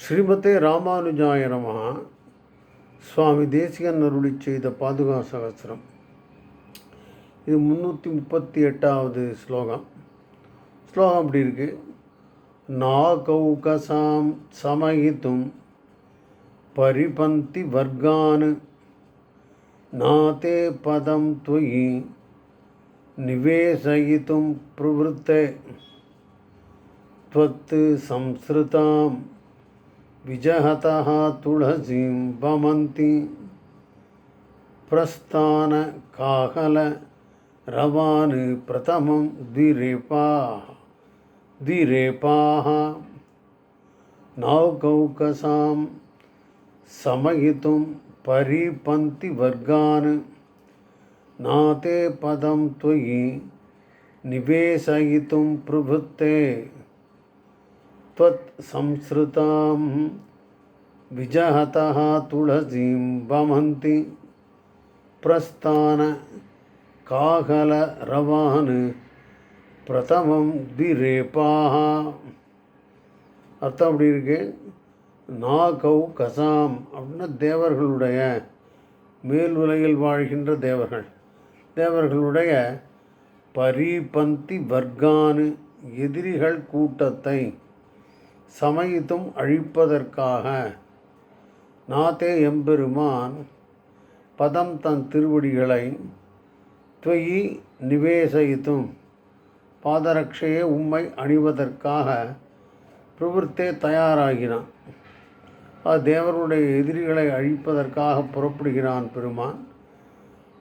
ஸ்ரீமதே ராமானுஜாயனமா சுவாமி தேசிகன் அருளி செய்த பாதுகா சகசிரம். இது முந்நூற்றி முப்பத்தி எட்டாவது ஸ்லோகம். ஸ்லோகம் அப்படி இருக்குது நா கௌகசாம் சமகித்தும் பரிபந்தி வர்க்கானு நாதே பதம் துயி நிவேசயித்தும் பிரவருத்தே. त्वत् संसृताम् विजहतः तुलसीं वमन्ति प्रस्थानकाहलरवान् प्रथमं द्विरेपाः द्विरेपाः नौकौकसां समयितुं परिपन्तिवर्गान् नाते पदं त्वयि निवेशयितुं प्रवृत्ते त्वत् संसृतां विजहतः तुलसीं वमन्ति प्रस्थानकाहलरवान् பிரதமம் திரேபாக அர்த்தம் அப்படி இருக்கு நாகௌ கசாம் அப்படின்னா தேவர்களுடைய மேல் உலகில் வாழ்கின்ற தேவர்கள் தேவர்களுடைய பரிபந்தி வர்க்கானு எதிரிகள் கூட்டத்தை சமயித்தும் அழிப்பதற்காக. நாத்தே எம்பெருமான் பதம் தன் திருவடிகளை துவயி நிவேசயித்தும் பாதரட்சையே உம்மை அணிவதற்காக பிரவிற்த்தே தயாராகினான். அது தேவருடைய எதிரிகளை அழிப்பதற்காக புறப்படுகிறான் பெருமான்.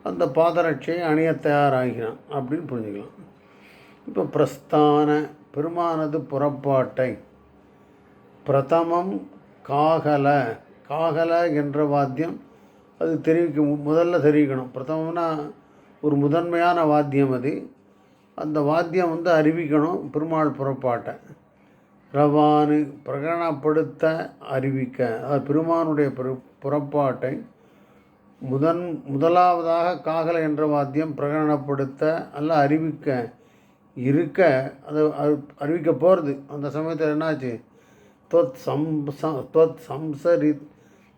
அந்த பாதரட்சையை அணிய தயாராகிறான் அப்படின்னு புரிஞ்சுக்கலாம். இப்போ பிரஸ்தான பெருமானது புறப்பாட்டை பிரதமம் காகல. காகல என்ற வாத்தியம் அது தெரிவிக்க முதல்ல தெரிவிக்கணும். பிரதமம்னா ஒரு முதன்மையான வாத்தியம் அது. அந்த வாத்தியம் வந்து அறிவிக்கணும் பெருமாள் புறப்பாட்டை. ரவானு பிரகடனப்படுத்த அறிவிக்க. அதாவது பெருமானுடைய பிற புறப்பாட்டை முதன் முதலாவதாக காகல என்ற வாத்தியம் பிரகடனப்படுத்த அல்ல அறிவிக்க இருக்க அது அறிவிக்க போகிறது அந்த சமயத்தில் என்னாச்சு? त्वत् संस त्वत् संसरि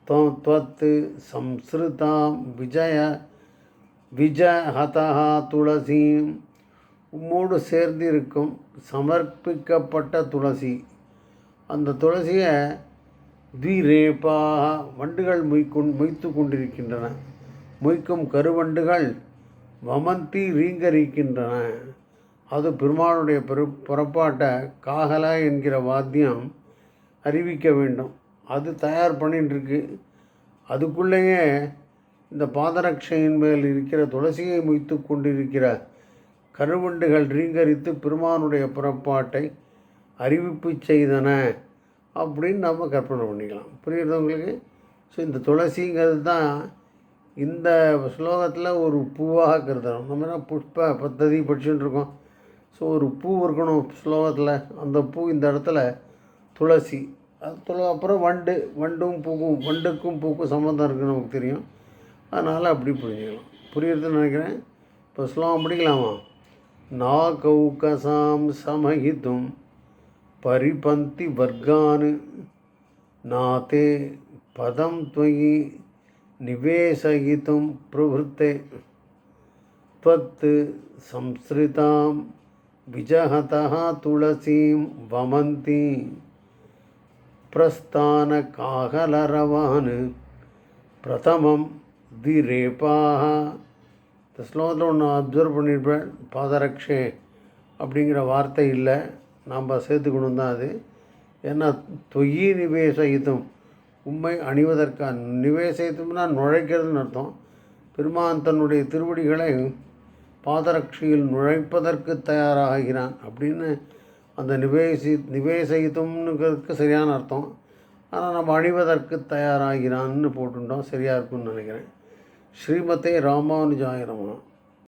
त्वत् संसृतां விஜய விஜஹதா துளசீம் உம்மோடு சேர்ந்து இருக்கும் சமர்ப்பிக்கப்பட்ட துளசி அந்த துளசியை திரேபாக வண்டுகள் மொய்கொண் மொய்த்து கொண்டிருக்கின்றன மொய்க்கும் கருவண்டுகள் வமந்தி ரீங்கரிக்கின்றன அது பெருமாளுடைய பெரு புறப்பாட்டை காகல என்கிற வாத்தியம் அறிவிக்க வேண்டும். அது தயார் பண்ணிட்டுருக்கு அதுக்குள்ளேயே இந்த பாதரட்சையின் மேல் இருக்கிற துளசியை முய்த்து கொண்டிருக்கிற கருவண்டுகள் ரீங்கரித்து பெருமானுடைய புறப்பாட்டை அறிவிப்பு செய்தன அப்படின்னு நம்ம கற்பனை பண்ணிக்கலாம். புரியுறவங்களுக்கு ஸோ இந்த துளசிங்கிறது தான் இந்த ஸ்லோகத்தில் ஒரு பூவாக கருதணும் நம்ம என்ன புஷ்ப பத்ததி படிச்சுட்டு இருக்கோம். ஸோ ஒரு பூ இருக்கணும் ஸ்லோகத்தில். அந்த பூ இந்த இடத்துல துளசி துள அப்புறம் வண்டு வண்டும் பூக்கும் வண்டுக்கும் பூக்கும் சம்மந்தம் இருக்குது நமக்கு தெரியும். அதனால் அப்படி புரிஞ்சுக்கலாம். புரியுறதுன்னு நினைக்கிறேன். இப்போ ஸ்லோகம் படிக்கலாமா? நா கௌகசாம் சமகிதும் பரிபந்தி வர்க்கானு நாத்தே பதம் துவங்கி நிவேசயித்தும் பிரபுத்தே त्वत् संसृतां விஜகதா तुलसीं वमन्ति பிரஸ்தான காகலரவானு பிரதமம் திரேபாக இந்த ஸ்லோகத்தில் ஒன்று அப்சர்வ் பண்ணியிருப்பேன் பாதரக்ஷே அப்படிங்கிற வார்த்தை இல்லை. நாம் சேர்த்துக்கணும் தான் அது. ஏன்னா தொய்யி நிவேசயித்தும் உண்மை அணிவதற்கான நிவேசயித்தும்னா நுழைக்கிறதுன்னு அர்த்தம். பெருமான் தன்னுடைய திருவடிகளை பாதரட்சியில் நுழைப்பதற்கு தயாராகிறான் அப்படின்னு அந்த நிவேசி நிவேசயித்தும்னுங்கிறதுக்கு சரியான அர்த்தம். ஆனால் நம்ம அழிவதற்கு தயாராகிறான்னு போட்டுட்டோம் சரியாக இருக்கும்னு நினைக்கிறேன். ஸ்ரீமதே ராமானுஜாயிரமா